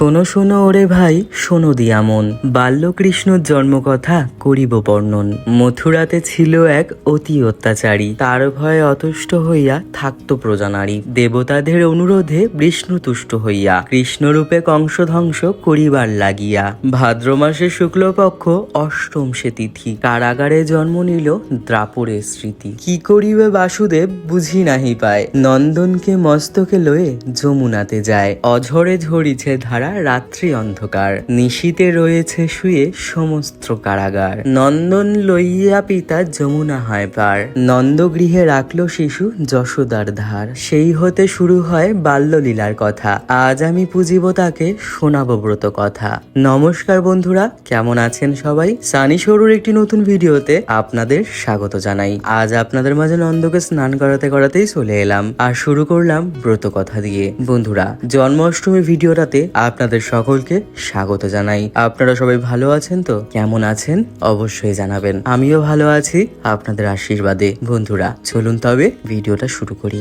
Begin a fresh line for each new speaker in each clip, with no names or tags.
শোনো শোনো ওরে ভাই, শোনো দিয়া মন বাল্যকৃষ্ণর জন্মকথা করিব বর্ণন। মথুরাতে ছিল এক অতি অত্যাচারী। তার ভয়ে অতুষ্ট হইয়া থাকত প্রজানারী। দেবতাদের অনুরোধে বিষ্ণু তুষ্ট হইয়া, কৃষ্ণরূপে কংস ধ্বংস করিবার লাগিয়া। ভাদ্র মাসে শুক্লপক্ষ অষ্টম সে তিথি। কারাগারে জন্ম নিল দ্রাপরের স্মৃতি। কি করিবে বাসুদেব বুঝি নাহি পায়। নন্দনকে মস্তকে লয়ে যমুনাতে যায়। অঝরে ঝরিছে ধারা রাত্রি অন্ধকার। নিশীতে রয়েছে শুয়ে সমস্ত কারাগার। নন্দন লইয়া পিতা যমুনা হয় পার নন্দগৃহে রাখল শিশু যশোদার ধার। সেই হতে শুরু হয় বাল্যলীলার কথা। আজ আমি পুজিব তাকে, শোনাবো ব্রত কথা। নমস্কার বন্ধুরা, কেমন আছেন সবাই? সানি সরুর একটি নতুন ভিডিওতে আপনাদের স্বাগত জানাই। আজ আপনাদের মাঝে নন্দকে স্নান করাতে করাতেই চলে এলাম। আর শুরু করলাম ব্রত কথা দিয়ে। বন্ধুরা, জন্মাষ্টমী ভিডিওটাতে আপনাদের সকলকে স্বাগত জানাই। আপনারা সবাই ভালো আছেন তো? কেমন আছেন? অবশ্যই জানাবেন। আমিও ভালো আছি। আপনাদের আশীর্বাদে। বন্ধুরা, চলুন তবে ভিডিওটা শুরু করি।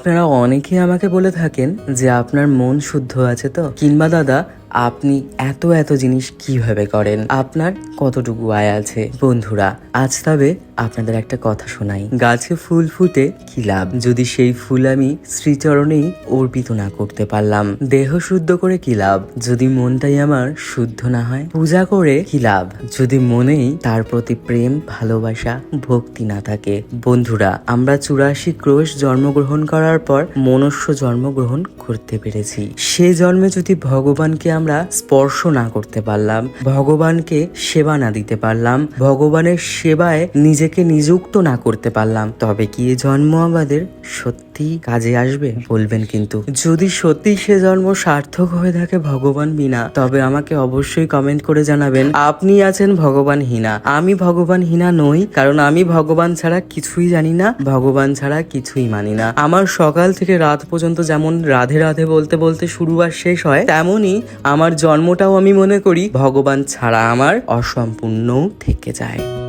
আপনারা অনেকেই আমাকে বলে থাকেন যে আপনার মন শুদ্ধ আছে তো? কিংবা দাদা আপনি এত এত জিনিস কীভাবে করেন? আপনার কতটুকু আয় আছে? বন্ধুরা, আজ তবে আপনাদের একটা কথা শোনাই। গাছে ফুল ফুটে কি লাভ? যদি সেই ফুল আমি শ্রীচরণেই অর্পিত না করতে পারলাম, দেহ শুদ্ধ করে কি লাভ? যদি মনটাই আমার শুদ্ধ না হয়, পূজা করে কি লাভ? যদি মনেই তার প্রতি প্রেম, ভালোবাসা, ভক্তি না থাকে? বন্ধুরা, আমরা চুরাশি ক্রোশ জন্মগ্রহণ করার পর মনুষ্য জন্মগ্রহণ করতে পেরেছি। সে জন্মে যদি ভগবানকে আমরা স্পর্শ না করতে পারলাম। ভগবানকে সেবা না দিতে পারলাম। ভগবানের সেবায় নিজেকে নিযুক্ত না করতে পারলাম। তবে কি এ জন্ম আমাদের সত্যি কাজে আসবে? বলবেন কিন্তু। যদি সত্যি সে জন্ম সার্থক হয়ে থাকে ভগবান বিনা, তবে আমাকে অবশ্যই কমেন্ট করে জানাবেন, আপনি আছেন ভগবান হিনা। আমি ভগবান হিনা নই, কারণ আমি ভগবান ছাড়া কিছুই জানি না, ভগবান ছাড়া কিছুই মানি না। আমার সকাল থেকে রাত পর্যন্ত যেমন রাধে রাধে বলতে বলতে শুরু আর শেষ হয়, তেমনই আমার জন্মটাও আমি মনে করি ভগবান ছাড়া আমার অসম্পূর্ণ থেকে যায়।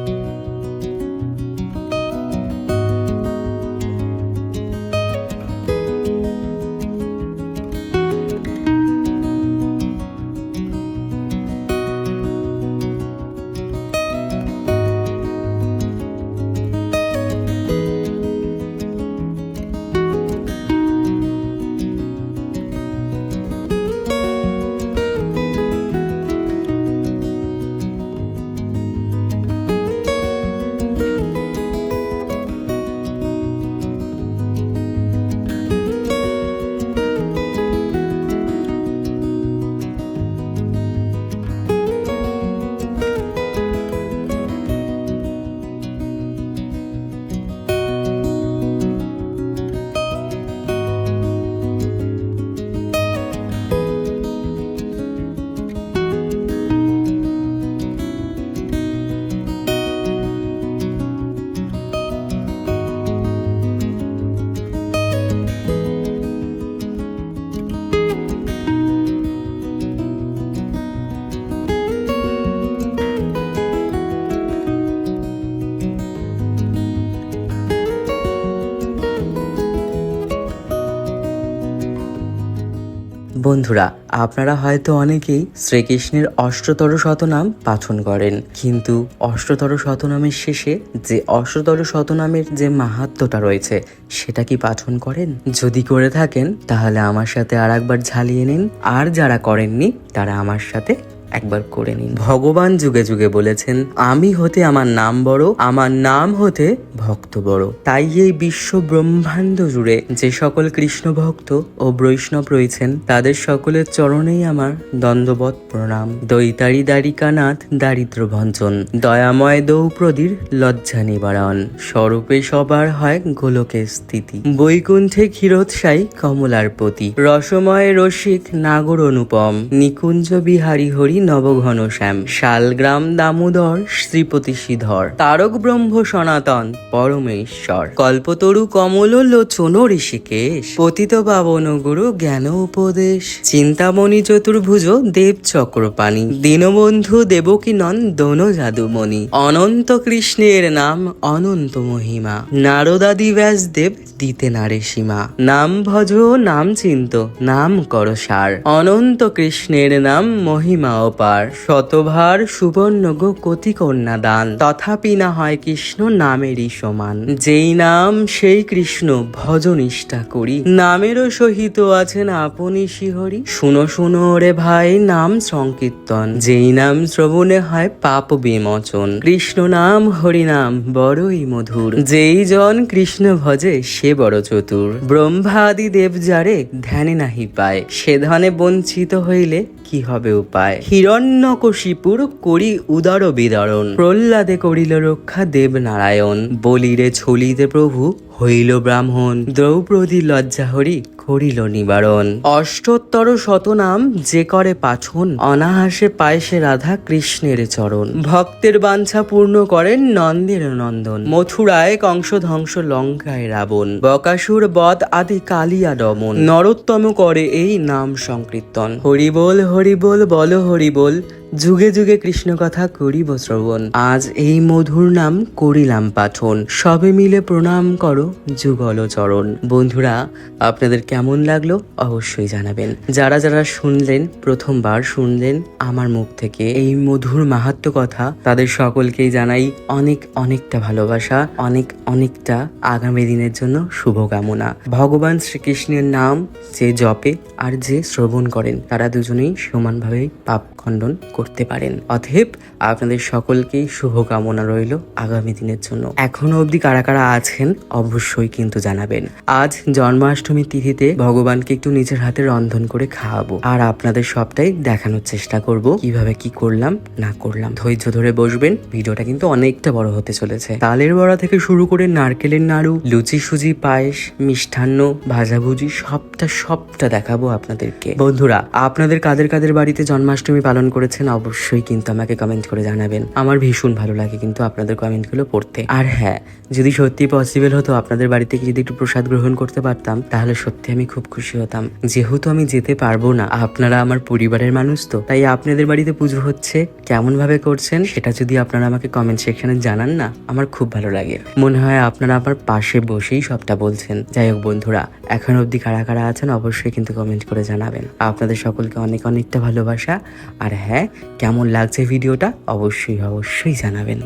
বন্ধুরা, আপনারা হয়তো অনেকেই শ্রীকৃষ্ণের অষ্টতর শতনাম পাঠন করেন। কিন্তু অষ্টতর শতনামের শেষে যে অষ্টতর শতনামের যে মাহাত্মটা রয়েছে, সেটা কি পাঠন করেন? যদি করে থাকেন, তাহলে আমার সাথে আর একবার ঝালিয়ে নিন। আর যারা করেননি, তারা আমার সাথে একবার করে নিন। ভগবান যুগে যুগে বলেছেন, আমি হতে আমার নাম বড়, আমার নাম হতে ভক্ত বড়। তাই এই বিশ্ব ব্রহ্মাণ্ড জুড়ে যে সকল কৃষ্ণ ভক্ত ও বৈষ্ণব রয়েছেন, তাদের সকলের চরণেই আমার দণ্ডবত প্রণাম। দৈতারি দ্বারিকানাথ দারিদ্র ভঞ্জন, দয়াময় দৌপ্রদীর লজ্জা নিবারণ। স্বরূপে সবার হয় গোলকে স্থিতি। বৈকুণ্ঠে ক্ষীরোৎসাই কমলার পতি রসময় রসিক নাগর অনুপম। নিকুঞ্জ বিহারী হরি নবঘন শ্যাম। শালগ্রাম দামোদর, শ্রীপতি শ্রীধর। তারক ব্রহ্ম সনাতন, পরমেশ্বর। কল্পতরু কমল লোচন ঋষিকেশ। পতিত পাবন গুরু জ্ঞান উপদেশ। চিন্তামণি চতুর্ভুজ দেব চক্রপাণি। দীনবন্ধু দেবকী নন্দন যাদুমণি অনন্ত কৃষ্ণের নাম অনন্ত মহিমা। নারদাদি ব্যাসদেব দিতে নারে সীমা। নাম ভজ, নাম চিন্ত, নাম কর সার। অনন্ত কৃষ্ণের নাম মহিমা অপার শতভার সুবর্ণ গো কতি কন্যা দান তথাপি না হয় কৃষ্ণ নামেরই সমান। যেই নাম সেই কৃষ্ণ ভজ নিষ্ঠা করি। নামেরও সহিত আছেন আপনি শিহরি। শুনো শুনো রে ভাই, নাম সংকীর্তন। যেই নাম শ্রবণে হয় পাপ বিমোচন। কৃষ্ণ নাম, হরি নাম, বড়ই মধুর। যেই জন কৃষ্ণ ভজে সে বড় চতুর। ব্রহ্মাদি দেব যারে ধ্যানে নাহি পায়। সে ধনে বঞ্চিত হইলে কি হবে উপায়? হিরণ্যকশিপুর করি উদার বিদারণ প্রহ্লাদে করিল রক্ষা দেব নারায়ণ বলিরে ছলিতে প্রভু হইল ব্রাহ্মণ। দ্রৌপদী লজ্জা হরি করিল নিবারণ। অষ্টোত্তর শতনাম যে করে পাছন অনাহাসে পায় সে রাধা কৃষ্ণের চরণ। ভক্তের বাঞ্ছা পূর্ণ করেন নন্দের নন্দন। মথুরায় কংস ধ্বংস লঙ্কায় রাবণ। বকাসুর বধ আদি কালিয়া দমন। নরোত্তম করে এই নাম সংকীর্তন। হরিবোল হরিবোল, বল, হরিবোল যুগে যুগে কৃষ্ণ কথা করিব শ্রবণ। আজ এই মধুর নাম করিলাম পাঠন। সবে মিলে প্রণাম করো যুগল চরণ। বন্ধুরা, আপনাদের কেমন লাগল অবশ্যই জানাবেন। যারা যারা শুনলেন, প্রথমবার শুনলেন আমার মুখ থেকে এই মধুর মাহাত্ম কথা, তাদের সকলকেই জানাই অনেক অনেকটা ভালোবাসা, অনেক অনেকটা আগামী দিনের জন্য শুভকামনা। ভগবান শ্রীকৃষ্ণের নাম যে জপে আর যে শ্রবণ করেন, তারা দুজনেই সমানভাবে পাপ খণ্ডন করতে পারেন। অতএব আপনাদের সকলকেই শুভকামনা রইল আগামী দিনের জন্য। এখনও অবধি কারা কারা আছেন অবশ্যই কিন্তু জানাবেন। আজ জন্মাষ্টমী তিথিতে ভগবানকে একটু নিজের হাতে রন্ধন করে খাওয়াবো। আর আপনাদের সবটাই দেখানোর চেষ্টা করব, কীভাবে কি করলাম, না করলাম। ধৈর্য ধরে বসবেন, ভিডিওটা কিন্তু অনেকটা বড় হতে চলেছে। তালের বড়া থেকে শুরু করে নারকেলের নাড়ু, লুচি সুজি, পায়েস, মিষ্টান্ন, ভাজাভুজি, সবটা সবটা দেখাবো আপনাদেরকে। বন্ধুরা, আপনাদের কাদের কাদের বাড়িতে জন্মাষ্টমী পালন করেছেন, অবশ্যই কিন্তু আমাকে কমেন্ট করে জানাবেন। আমার ভীষণ ভালো লাগে কিন্তু আপনাদের কমেন্টগুলো পড়তে। আর হ্যাঁ যদি সত্যি পসিবল হতো আপনাদের বাড়ি থেকে যদি একটু প্রসাদ গ্রহণ করতে পারতাম, তাহলে সত্যি আমি খুব খুশি হতাম। যেহেতু আমি যেতে পারব না, আপনারা আমার পরিবারের মানুষ তো, তাই আপনাদের বাড়িতে পুজো হচ্ছে কেমন ভাবে করছেন সেটা যদি আপনারা আমাকে কমেন্ট সেকশনে জানান না, আমার খুব ভালো লাগে। মনে হয় আপনারা আমার পাশে বসেই সবটা বলছেন। যাই হোক বন্ধুরা, এখন অবধি কারা কারা আছেন অবশ্যই কিন্তু কমেন্ট করে জানাবেন। আপনাদের সকলকে অনেক অনেকটা ভালোবাসা। আর হ্যাঁ কেমন লাগছে ভিডিওটা অবশ্যই অবশ্যই জানাবেন।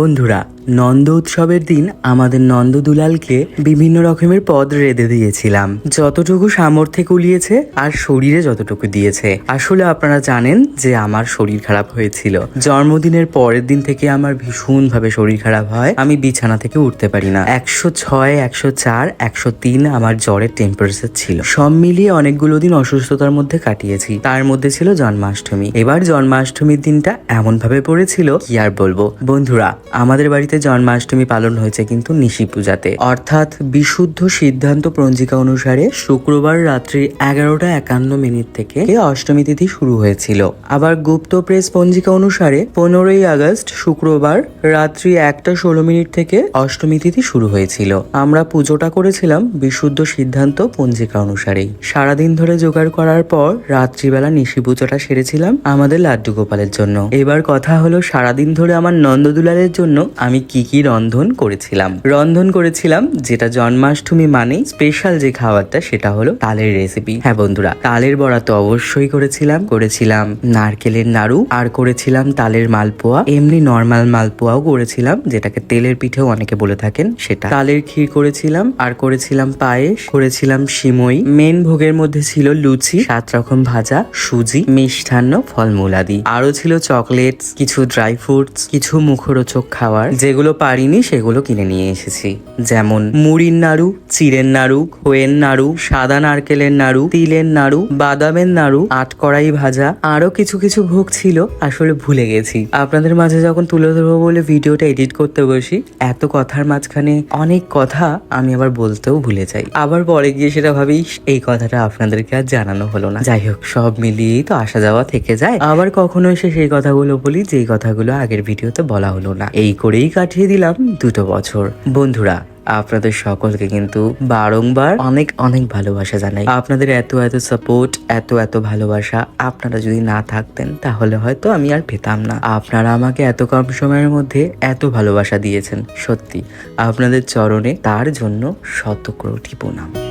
বন্ধুরা নন্দ উৎসবের দিন আমাদের নন্দ দুলালকে বিভিন্ন রকমের পদ রেঁধে দিয়েছিলাম। যতটুকু সামর্থ্যে কুলিয়েছে আর শরীরে যতটুকু দিয়েছে। আসলে আপনারা জানেন যে আমার শরীর খারাপ হয়েছিল। জন্মদিনের পরের দিন থেকে আমার ভীষণ ভাবে শরীর খারাপ হয়। আমি বিছানা থেকে উঠতে পারি না। একশো ছয়, একশো চার, একশো তিন আমার জ্বরের টেম্পারেচার ছিল। সব মিলিয়ে অনেকগুলো দিন অসুস্থতার মধ্যে কাটিয়েছি। তার মধ্যে ছিল জন্মাষ্টমী। এবার জন্মাষ্টমীর দিনটা এমন ভাবে পড়েছিল কি আর বলব? বন্ধুরা, আমাদের বাড়িতে জন্মাষ্টমী পালন হয়েছে কিন্তু নিশি পূজাতে। অর্থাৎ বিশুদ্ধ সিদ্ধান্ত পঞ্জিকা অনুসারে শুক্রবার রাত্রি এগারোটা একান্ন মিনিট থেকে অষ্টমী তিথি শুরু হয়েছিল। আবার গুপ্ত প্রেস পঞ্জিকা অনুসারে পনেরোই আগস্ট শুক্রবার রাত্রি একটা ষোলো মিনিট থেকে অষ্টমী তিথি শুরু হয়েছিল। আমরা পুজোটা করেছিলাম বিশুদ্ধ সিদ্ধান্ত পঞ্জিকা অনুসারেই। সারাদিন ধরে জোগাড় করার পর রাত্রিবেলা নিশি পুজোটা সেরেছিলাম আমাদের লাড্ডু গোপালের জন্য। এবার কথা হলো সারাদিন ধরে আমার নন্দদুলালের জন্য আমি কি কি রন্ধন করেছিলাম? রন্ধন করেছিলাম, যেটা জন্মাষ্টমী মানেই স্পেশাল যে খাবারটা, সেটা হলো তালের রেসিপি হ্যাঁ বন্ধুরা, তালের বড়া তো অবশ্যই করেছিলাম। করেছিলাম নারকেলের নাড়ু আর করেছিলাম তালের মালপোয়া। এমনি নর্মাল মালপোয়াও করেছিলাম, যেটাকে তেলের পিঠেও অনেকে বলে থাকেন সেটা। তালের ক্ষীর করেছিলাম আর করেছিলাম পায়েস, করেছিলাম সিমই। মেন ভোগের মধ্যে ছিল লুচি, সাত রকম ভাজা, সুজি, মিষ্টান্ন, ফলমূল আদি। আরও ছিল চকলেটস, কিছু ড্রাই ফ্রুটস কিছু মুখরোচক খাবার, যেগুলো পারিনি, সেগুলো কিনে নিয়ে এসেছি। যেমন মুড়ির নাড়ু, চিড়ের নাড়ু, খোয়ের নাড়ু, সাদা নারকেলের নাড়ু, তিলের নাড়ু, বাদামের নাড়ু, আটকড়াই ভাজা আরও কিছু কিছু ভোগ ছিল, আসলে ভুলে গেছি। আপনাদের মাঝে যখন তুলে ধরবো বলে ভিডিওটা এডিট করতে বসি, এত কথার মাঝখানে অনেক কথা আমি আবার বলতেও ভুলে যাই। আবার পরে গিয়ে সেটা ভাবি, এই কথাটা আপনাদেরকে আর জানানো হলো না। যাই হোক, সব মিলিয়েই তো আসা যাওয়া থেকে যায়। আবার কখনো এসে সেই কথাগুলো বলি, যেই কথাগুলো আগের ভিডিওতে বলা হলো না। এই করেই কাটিয়ে দিলাম। দুটো বছর। বন্ধুরা, আপনাদের সকলকে কিন্তু বারংবার অনেক অনেক ভালোবাসা জানাই। আপনাদের এত এত সাপোর্ট এত এত ভালোবাসা আপনারা যদি না থাকতেন, তাহলে হয়তো আমি আর পেতাম না। আপনারা আমাকে এত কম সময়ের মধ্যে এত ভালোবাসা দিয়েছেন, সত্যি। আপনাদের চরণে তার জন্য শত কোটি প্রণাম।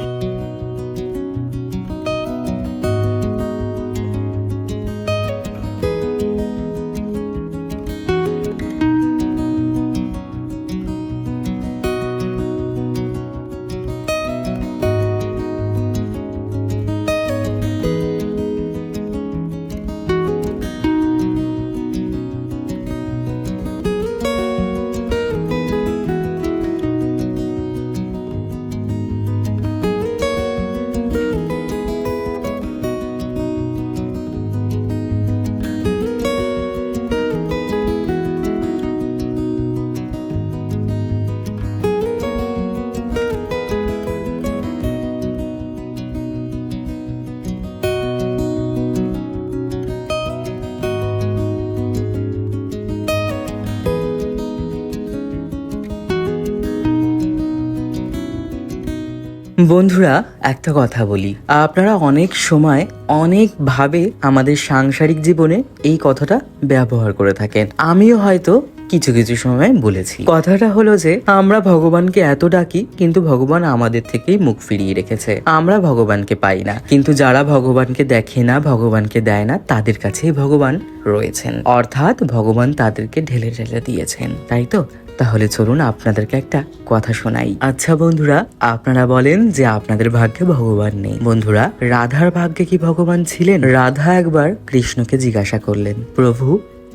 বন্ধুরা, একটা কথা বলি। আপনারা অনেক সময় অনেকভাবে আমাদের সাংসারিক জীবনে এই কথাটা ব্যবহার করে থাকেন। আমিও হয়তো কিছু কিছু সময় বলেছি। কথাটা হলো যে, আমরা ভগবানকে এত ডাকি, কিন্তু ভগবান আমাদের থেকেই মুখ ফিরিয়ে রেখেছে। আমরা ভগবানকে পাই না। কিন্তু যারা ভগবানকে দেখে না, ভগবানকে দেয় না, তাদের কাছেই ভগবান রয়েছেন। অর্থাৎ ভগবান তাদেরকে ঢেলে ঢেলে দিয়েছেন। তাই তো? তাহলে চলুন আপনাদেরকে একটা কথা শোনাই। আচ্ছা বন্ধুরা, আপনারা বলেন যে আপনাদের ভাগ্যে ভগবান নেই। বন্ধুরা, রাধার ভাগ্যে কি ভগবান ছিলেন? রাধা একবার কৃষ্ণকে জিজ্ঞাসা করলেন, প্রভু,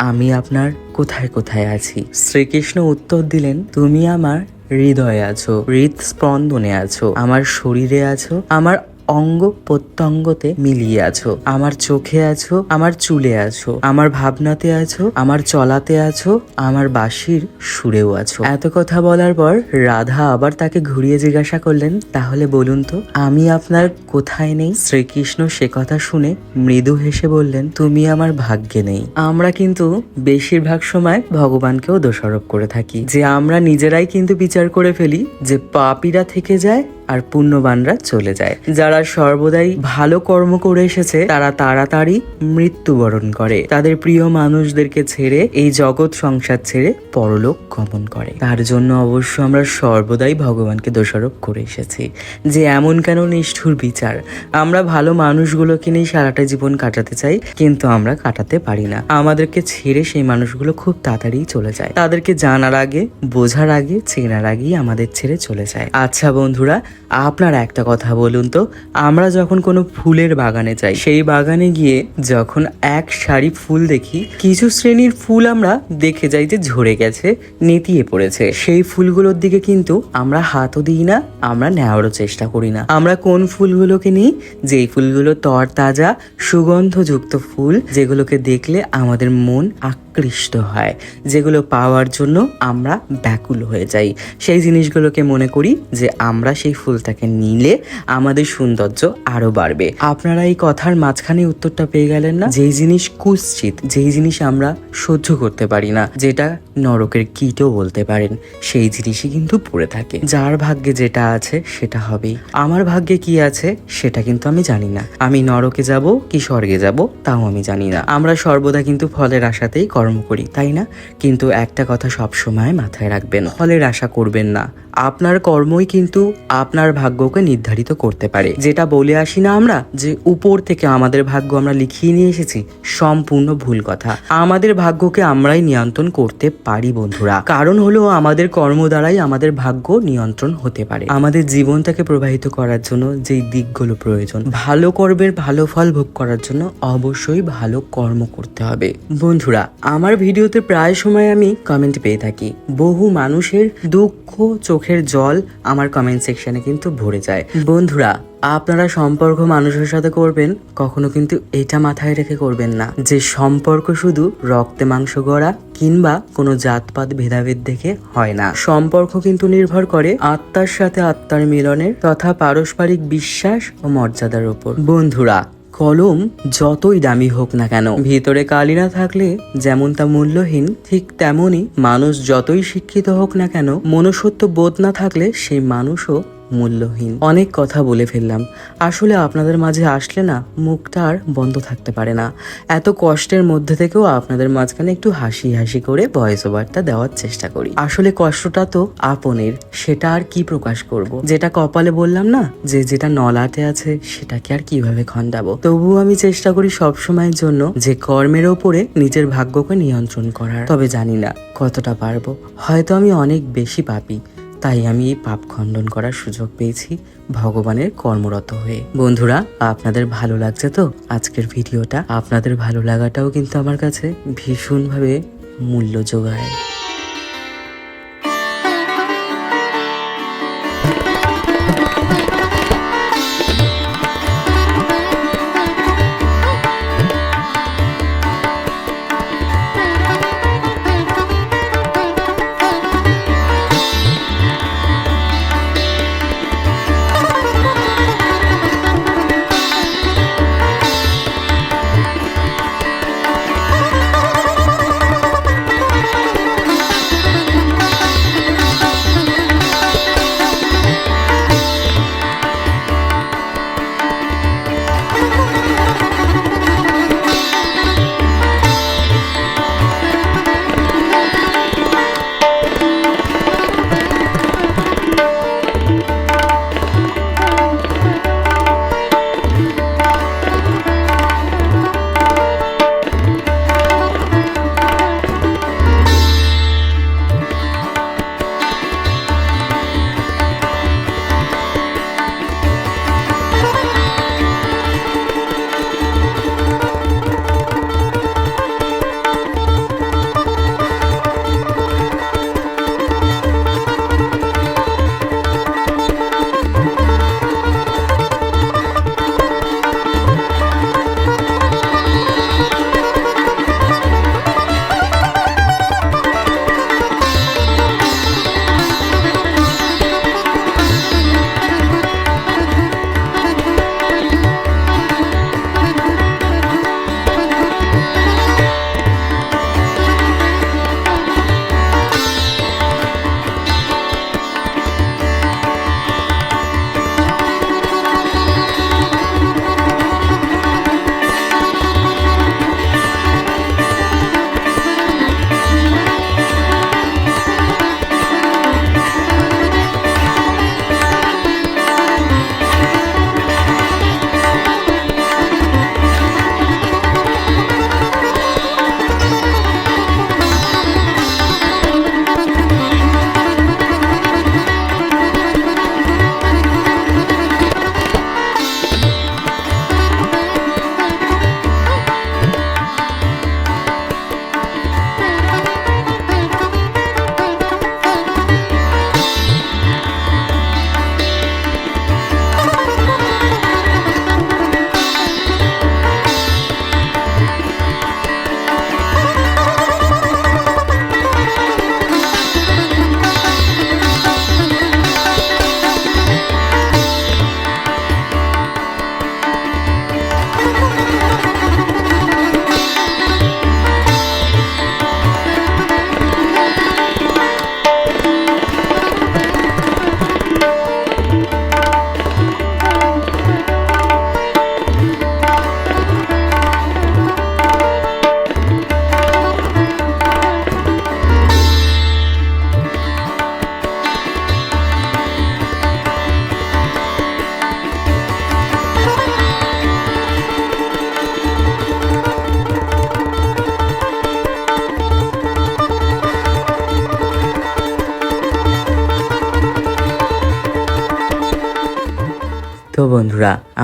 আমি আপনার কোথায় কোথায় আছি? শ্রীকৃষ্ণ উত্তর দিলেন, তুমি আমার হৃদয়ে আছো হৃদস্পন্দনে আছো, আমার শরীরে আছো, আমার অঙ্গ প্রত্যঙ্গতে মিলিয়ে আছো। আমার চোখে আছো, আমার চুলে আছো, আমার ভাবনাতে আছো, আমার চলাতে আছো, আমার বাঁশির সুরেও আছো। এত কথা বলার পর রাধা আবার তাকে ঘুরিয়ে জিজ্ঞাসা করলেন, তাহলে বলুন তো, আমি আপনার কোথায় নেই? শ্রীকৃষ্ণ সে কথা শুনে মৃদু হেসে বললেন, তুমি আমার ভাগ্যে নেই। আমরা কিন্তু বেশিরভাগ সময় ভগবানকেও দোষারোপ করে থাকি। যে আমরা নিজেরাই কিন্তু বিচার করে ফেলি যে পাপীরা থেকে যায় আর পুণ্যবানরা চলে যায়। যারা সর্বদাই ভালো কর্ম করে এসেছে, তারা তাড়াতাড়ি মৃত্যুবরণ করে। তাদের প্রিয় মানুষদেরকে ছেড়ে এই জগৎ সংসার ছেড়ে পরলোক গমন করে। তার জন্য অবশ্য আমরা সর্বদাই ভগবানকে দোষারোপ করে এসেছি, যে এমন কেন নিষ্ঠুর বিচার। আমরা ভালো মানুষগুলোকে নিয়ে সারাটা জীবন কাটাতে চাই, কিন্তু আমরা কাটাতে পারি না। আমাদেরকে ছেড়ে সেই মানুষগুলো খুব তাড়াতাড়ি চলে যায়। তাদেরকে জানার আগে, বোঝার আগে, চেনার আগেই আমাদের ছেড়ে চলে যায়। আচ্ছা বন্ধুরা আপনার একটা কথা বলুন তো, আমরা যখন কোনো ফুলের বাগানে যাই, সেই বাগানে গিয়ে যখন এক সারি ফুল দেখি, কিছু শ্রেণির ফুল আমরা দেখে যাই যে ঝরে গেছে, নেতিয়ে পড়েছে। সেই ফুলগুলোর দিকে কিন্তু আমরা হাতও দিই না, আমরা নেওয়ারও চেষ্টা করি না। আমরা কোন ফুলগুলোকে নিই? যেই ফুলগুলো তরতাজা, সুগন্ধযুক্ত ফুল, যেগুলোকে দেখলে আমাদের মন আকৃষ্ট হয়, যেগুলো পাওয়ার জন্য আমরা ব্যাকুল হয়ে যাই। সেই জিনিসগুলোকে মনে করি যে আমরা সেই ফুলটাকে নিলে আমাদের সৌন্দর্য আরও বাড়বে। আপনারা এই কথার মাঝখানে উত্তরটা পেয়ে গেলেন না? যেই জিনিস কুশ্চিত যেই জিনিস আমরা সহ্য করতে পারি না, যেটা নরকের কীটও বলতে পারেন, সেই জিনিসই কিন্তু পড়ে থাকে। যার ভাগ্যে যেটা আছে, সেটা হবেই। আমার ভাগ্যে কি আছে, সেটা কিন্তু আমি জানি না। আমি নরকে যাব, কি স্বর্গে যাব, তাও আমি জানি না। আমরা সর্বদা কিন্তু ফলের আশাতেই কর্ম করি, তাই না? কিন্তু একটা কথা সব সময় মাথায় রাখবেন, ফলের আশা করবেন না। আপনার কর্মই কিন্তু আপনার ভাগ্যকে নির্ধারিত করতে পারে। যেটা বলে আসি না আমরা, যে উপর থেকে আমাদের ভাগ্য আমরা লিখিয়ে নিয়ে এসেছি, সম্পূর্ণ ভুল কথা। আমাদের ভাগ্যকে আমরাই নিয়ন্ত্রণ করতে পারি, বন্ধুরা। কারণ হলো আমাদের কর্ম দ্বারাই আমাদের ভাগ্য নিয়ন্ত্রণ হতে পারে। আমাদের জীবনটাকে প্রবাহিত করার জন্য যেই দিকগুলো প্রয়োজন, ভালো কর্মের ভালো ফল ভোগ করার জন্য অবশ্যই ভালো কর্ম করতে হবে। বন্ধুরা আমার ভিডিওতে প্রায় সময় আমি কমেন্ট পেয়ে থাকি। বহু মানুষের দুঃখ চোখের জল আমার কমেন্ট সেকশনে কিন্তু ভরে যায়। বন্ধুরা, আপনারা সম্পর্ক মানুষের সাথে করবেন, কখনো কিন্তু এটা মাথায় রেখে করবেন না। যে সম্পর্ক শুধু রক্তে মাংস গড়া কিংবা কোনো জাতপাত ভেদাভেদ দেখে হয় না। সম্পর্ক কিন্তু নির্ভর করে আত্মার সাথে আত্মার মিলনের তথা পারস্পরিক বিশ্বাস ও মর্যাদার উপর। বন্ধুরা কলম যতই দামি হোক না কেন, ভিতরে কালি না থাকলে যেমন তা মূল্যহীন, ঠিক তেমনই মানুষ যতই শিক্ষিত হোক না কেন, মনুষ্যত্ব বোধ না থাকলে সেই মানুষও মূল্যহীন। অনেক কথা বলে ফেললাম। আসলে আপনাদের মাঝে আসলে না, মুখটা আর বন্ধ থাকতে পারে না। এত কষ্টের মধ্যে থেকেও আপনাদের মাঝখানে একটু হাসি হাসি করে ভয়েস ওভারটা দেওয়ার চেষ্টা করি। আসলে কষ্টটা তো আপনের, সেটা আর কি প্রকাশ করব। যেটা কপালে বললাম না, যে যেটা নলাতে আছে, সেটাকে আর কীভাবে খন্ডাবো তবুও আমি চেষ্টা করি সব সময়ের জন্য যে কর্মের ওপরে নিজের ভাগ্যকে নিয়ন্ত্রণ করার। তবে জানি না কতটা পারব। হয়তো আমি অনেক বেশি পাপি। তাই আমি এই পাপ খণ্ডন করার সুযোগ পেয়েছি ভগবানের কর্মরত হয়ে। বন্ধুরা, আপনাদের ভালো লাগছে তো? আজকের ভিডিওটা আপনাদের ভালো লাগাটাও কিন্তু আমার কাছে ভীষণভাবে মূল্য যোগায়।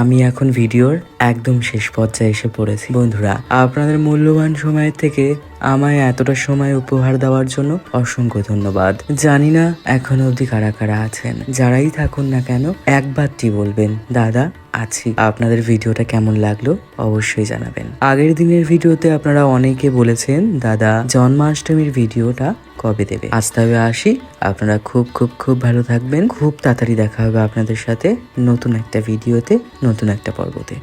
আমি এখন ভিডিওর একদম শেষ পর্যায়ে এসে পড়েছি। বন্ধুরা, আপনাদের মূল্যবান সময়ের থেকে আমায় এতটা সময় উপহার দেওয়ার জন্য অসংখ্য ধন্যবাদ। জানি না এখনও অবধি কারা কারা আছেন। যারাই থাকুন না কেন, একবারটি বলবেন, দাদা আছি। আপনাদের ভিডিওটা কেমন লাগল অবশ্যই জানাবেন। আগের দিনের ভিডিওতে আপনারা অনেকে বলেছেন, দাদা, জন্মাষ্টমীর ভিডিওটা কবে দেবে? আজ তবে আসি। আপনারা খুব খুব খুব ভালো থাকবেন। খুব তাড়াতাড়ি দেখা হবে আপনাদের সাথে নতুন একটা ভিডিওতে, নতুন একটা পর্বতে।